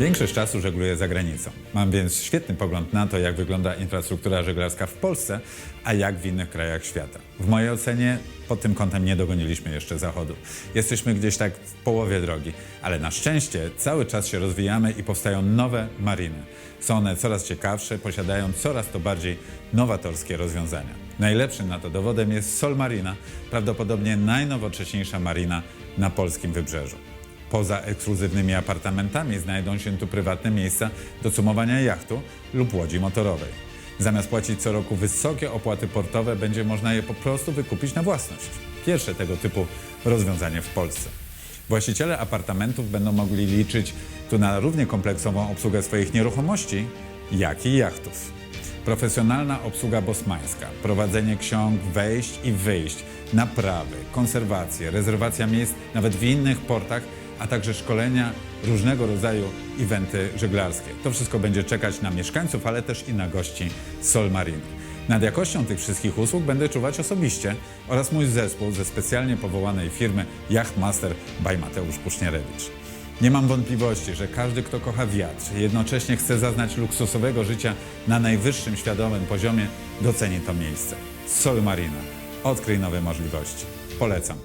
Większość czasu żegluję za granicą. Mam więc świetny pogląd na to, jak wygląda infrastruktura żeglarska w Polsce, a jak w innych krajach świata. W mojej ocenie pod tym kątem nie dogoniliśmy jeszcze Zachodu. Jesteśmy gdzieś tak w połowie drogi, ale na szczęście cały czas się rozwijamy i powstają nowe mariny. Są one coraz ciekawsze, posiadają coraz to bardziej nowatorskie rozwiązania. Najlepszym na to dowodem jest Sol Marina, prawdopodobnie najnowocześniejsza marina na polskim wybrzeżu. Poza ekskluzywnymi apartamentami znajdą się tu prywatne miejsca do cumowania jachtu lub łodzi motorowej. Zamiast płacić co roku wysokie opłaty portowe, będzie można je po prostu wykupić na własność. Pierwsze tego typu rozwiązanie w Polsce. Właściciele apartamentów będą mogli liczyć tu na równie kompleksową obsługę swoich nieruchomości, jak i jachtów. Profesjonalna obsługa bosmańska, prowadzenie ksiąg wejść i wyjść, naprawy, konserwacje, rezerwacja miejsc nawet w innych portach, a także szkolenia, różnego rodzaju eventy żeglarskie. To wszystko będzie czekać na mieszkańców, ale też i na gości Sol Marine. Nad jakością tych wszystkich usług będę czuwać osobiście oraz mój zespół ze specjalnie powołanej firmy Yachtmaster by Mateusz Pusznierewicz. Nie mam wątpliwości, że każdy, kto kocha wiatr, jednocześnie chce zaznać luksusowego życia na najwyższym światowym poziomie, doceni to miejsce. Sol Marina. Odkryj nowe możliwości. Polecam.